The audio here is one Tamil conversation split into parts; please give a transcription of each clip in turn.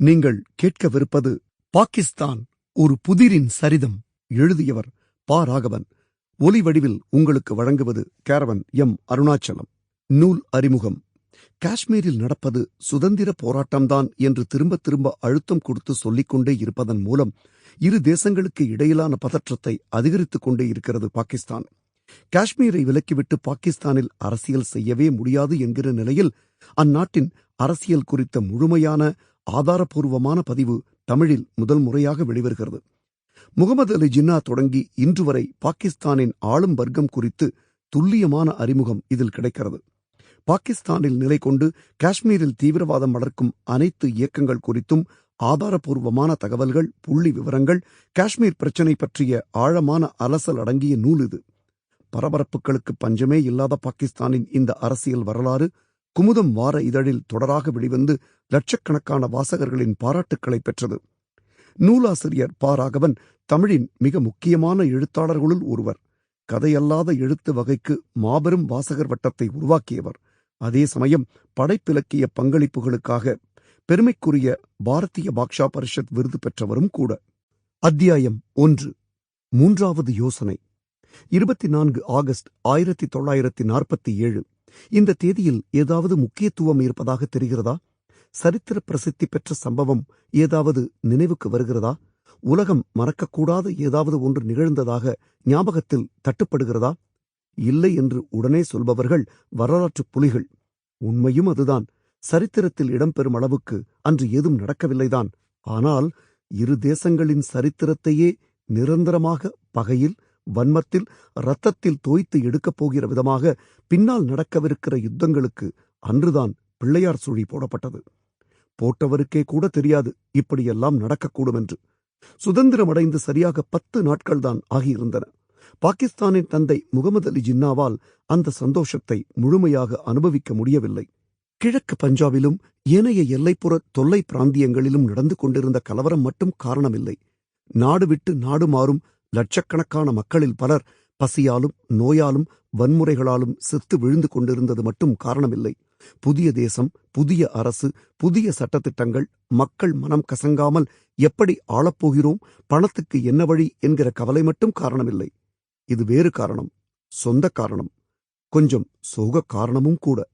நீங்கள் கேட்கவிருப்பது பாகிஸ்தான் ஒரு புதிரின் சரிதம். எழுதியவர் பா. ராகவன். ஒலி வடிவில் உங்களுக்கு வழங்குவது கேரவன் எம். அருணாச்சலம். நூல் அறிமுகம். காஷ்மீரில் நடப்பது சுதந்திர போராட்டம்தான் என்று திரும்ப திரும்ப அழுத்தம் கொடுத்து சொல்லிக்கொண்டே இருப்பதன் மூலம் இரு தேசங்களுக்கு இடையிலான பதற்றத்தை அதிகரித்துக் கொண்டே இருக்கிறது பாகிஸ்தான். காஷ்மீரை விலக்கிவிட்டு பாகிஸ்தானில் அரசியல் செய்யவே முடியாது என்கிற நிலையில் அந்நாட்டின் அரசியல் குறித்த முழுமையான ஆதாரபூர்வமான பதிவு தமிழில் முதல் முறையாக வெளிவருகிறது. முகமது அலி ஜின்னா தொடங்கி இன்று வரை பாகிஸ்தானின் ஆளும் வர்க்கம் குறித்து துல்லியமான அறிமுகம் இதில் கிடைக்கிறது. பாகிஸ்தானில் நிலை கொண்டு காஷ்மீரில் தீவிரவாதம் வளர்க்கும் அனைத்து இயக்கங்கள் குறித்தும் ஆதாரபூர்வமான தகவல்கள் புள்ளி விவரங்கள் காஷ்மீர் பிரச்சினை பற்றிய ஆழமான அலசல் அடங்கிய நூல் இது. பரபரப்புகளுக்கு பஞ்சமே இல்லாத பாகிஸ்தானின் இந்த அரசியல் வரலாறு குமுதம் வார இதழில் தொடராக வெளிவந்து லட்சக்கணக்கான வாசகர்களின் பாராட்டுக்களை பெற்றது. நூலாசிரியர் பா. ராகவன் தமிழின் மிக முக்கியமான எழுத்தாளர்களுள் ஒருவர். கதையல்லாத எழுத்து வகைக்கு மாபெரும் வாசகர் வட்டத்தை உருவாக்கியவர். அதே சமயம் படைப்பிலக்கிய பங்களிப்புகளுக்காக பெருமைக்குரிய பாரதிய பாக்ஷா பரிஷத் விருது பெற்றவரும் கூட. அத்தியாயம் ஒன்று. மூன்றாவது யோசனை. இருபத்தி நான்கு ஆகஸ்ட் ஆயிரத்தி தொள்ளாயிரத்தி நாற்பத்தி ஏழு. இந்த தேதியில் ஏதாவது முக்கியத்துவம் இருப்பதாக தெரிகிறதா? சரித்திர பிரசித்தி பெற்ற சம்பவம் ஏதாவது நினைவுக்கு வருகிறதா? உலகம் மறக்கக்கூடாத ஏதாவது ஒன்று நிகழ்ந்ததாக ஞாபகத்தில் தட்டுப்படுகிறதா? இல்லை என்று உடனே சொல்பவர்கள் வரலாற்று புலிகள். உண்மையும் அதுதான். சரித்திரத்தில் இடம்பெறும் அளவுக்கு அன்று ஏதும் நடக்கவில்லைதான். ஆனால் இரு தேசங்களின் சரித்திரத்தையே நிரந்தரமாக பகையில் வன்மத்தில் இரத்தத்தில் தோய்த்து எடுக்கப் போகிற விதமாக பின்னால் நடக்கவிருக்கிற யுத்தங்களுக்கு அன்றுதான் பிள்ளையார் சுழி போடப்பட்டது. போட்டவருக்கே கூட தெரியாது இப்படியெல்லாம் நடக்கக்கூடும் என்று சுதந்திரமடைந்து சரியாக பத்து நாட்கள்தான் ஆகியிருந்தன. பாகிஸ்தானின் தந்தை முகமது அலி ஜின்னாவால் அந்த சந்தோஷத்தை முழுமையாக அனுபவிக்க முடியவில்லை. கிழக்கு பஞ்சாபிலும் ஏனைய எல்லைப்புற தொல்லை பிராந்தியங்களிலும் நடந்து கொண்டிருந்த கலவரம் மட்டும் காரணமில்லை. நாடு விட்டு நாடு மாறும் லட்சக்கணக்கான மக்களில் பலர் பசியாலும் நோயாலும் வன்முறைகளாலும் செத்து விழுந்து கொண்டிருந்தது மட்டும் காரணமில்லை. புதிய தேசம் புதிய அரசு புதிய சட்டத்திட்டங்கள் மக்கள் மனம் கசங்காமல் எப்படி ஆளப்போகிறோம் பணத்துக்கு என்ன வழி என்கிற கவலை மட்டும் காரணமில்லை. இது வேறு காரணம் சொந்த காரணம். கொஞ்சம் சோக காரணமும் கூட.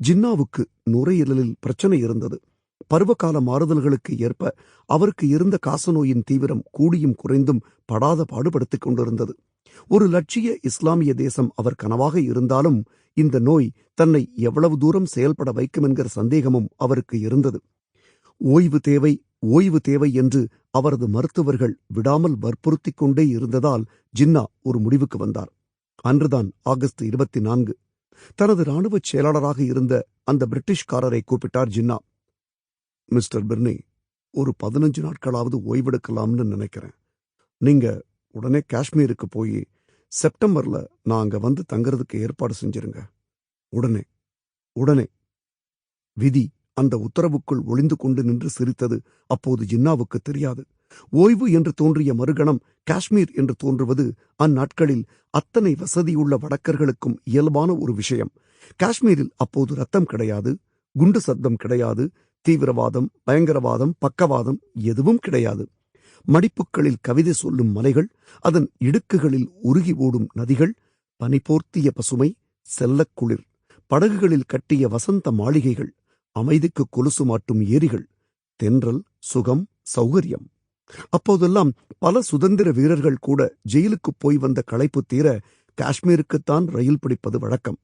ஜின்னாவுக்கு நுரையீரலில் பிரச்சனை இருந்தது. பருவகால மாறுதல்களுக்கு ஏற்ப அவருக்கு இருந்த காசநோயின் தீவிரம் கூடியும் குறைந்தும் படாத பாடுபடுத்திக் கொண்டிருந்தது. ஒரு லட்சிய இஸ்லாமிய தேசம் அவர் கனவாக இருந்தாலும் இந்த நோய் தன்னை எவ்வளவு தூரம் செயல்பட வைக்கும் என்கிற சந்தேகமும் அவருக்கு இருந்தது. ஓய்வு தேவை ஓய்வு தேவை என்று அவரது மருத்துவர்கள் விடாமல் வற்புறுத்திக் கொண்டே இருந்ததால் ஜின்னா ஒரு முடிவுக்கு வந்தார். அன்றுதான் ஆகஸ்ட் இருபத்தி நான்கு. தனது ராணுவச் செயலாளராக இருந்த அந்த பிரிட்டிஷ்காரரை கூப்பிட்டார் ஜின்னா. மிஸ்டர் பிர்னி ஒரு பதினஞ்சு நாட்களாவது ஓய்வெடுக்கலாம்னு நினைக்கிறேன். நீங்க உடனே காஷ்மீருக்கு போய் செப்டம்பர்ல நான் அங்க வந்து தங்கறதுக்கு ஏற்பாடு செஞ்சிருங்க. உடனே உடனே. விதி அந்த உத்தரவுக்குள் ஒளிந்து கொண்டு நின்று சிரித்தது அப்போது ஜின்னாவுக்கு தெரியாது. ஓய்வு என்று தோன்றிய மறுகணம் காஷ்மீர் என்று தோன்றுவது அந்நாட்களில் அத்தனை வசதியுள்ள வடக்கர்களுக்கும் இயல்பான ஒரு விஷயம். காஷ்மீரில் அப்போது ரத்தம் கிடையாது குண்டு சத்தம் கிடையாது தீவிரவாதம் பயங்கரவாதம் பக்கவாதம் எதுவும் கிடையாது. மடிப்புகளில் கவிதை சொல்லும் மலைகள் அதன் இடுக்குகளில் உருகி ஓடும் நதிகள் பனிபோர்த்திய பசுமை செல்லக்குளிர் படகுகளில் கட்டிய வசந்த மாளிகைகள் அமைதிக்கு கொலுசு மாட்டும் ஏரிகள் தென்றல் சுகம் சௌகரியம். அப்போதெல்லாம் பல சுதந்திர வீரர்கள் கூட ஜெயிலுக்கு போய் வந்த களைப்பு தீர காஷ்மீருக்குத்தான் ரயில் பிடிப்பது வழக்கம்.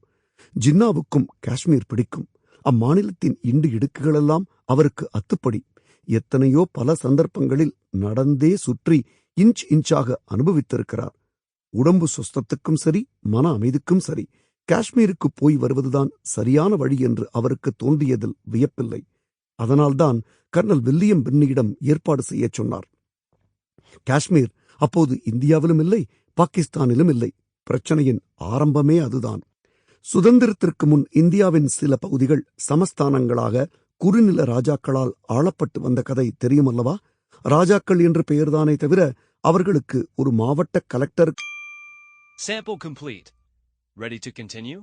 ஜின்னாவுக்கும் காஷ்மீர் பிடிக்கும். அம்மாநிலத்தின் இண்டு இடுக்குகளெல்லாம் அவருக்கு அத்துப்படி. எத்தனையோ பல சந்தர்ப்பங்களில் நடந்தே சுற்றி இன்ச் இன்ச்சாக அனுபவித்திருக்கிறார். உடம்பு சுஸ்தத்துக்கும் சரி மன அமைதிக்கும் சரி காஷ்மீருக்கு போய் வருவதுதான் சரியான வழி என்று அவருக்கு தோன்றியதில் வியப்பில்லை. அதனால்தான் கர்னல் வில்லியம் பின்னியிடம் ஏற்பாடு செய்யச் சொன்னார். காஷ்மீர் அப்போது இந்தியாவிலும் இல்லை பாகிஸ்தானிலும் இல்லை. பிரச்சனையின் ஆரம்பமே அதுதான். சுதந்திரத்திற்கு முன் இந்தியாவின் சில பகுதிகள் சமஸ்தானங்களாக குறுநில ராஜாக்களால் ஆளப்பட்டு வந்த கதை தெரியுமல்லவா ராஜாக்கள் என்று பெயர்தானே தவிர அவர்களுக்கு ஒரு மாவட்ட collector Sample complete. Ready to continue?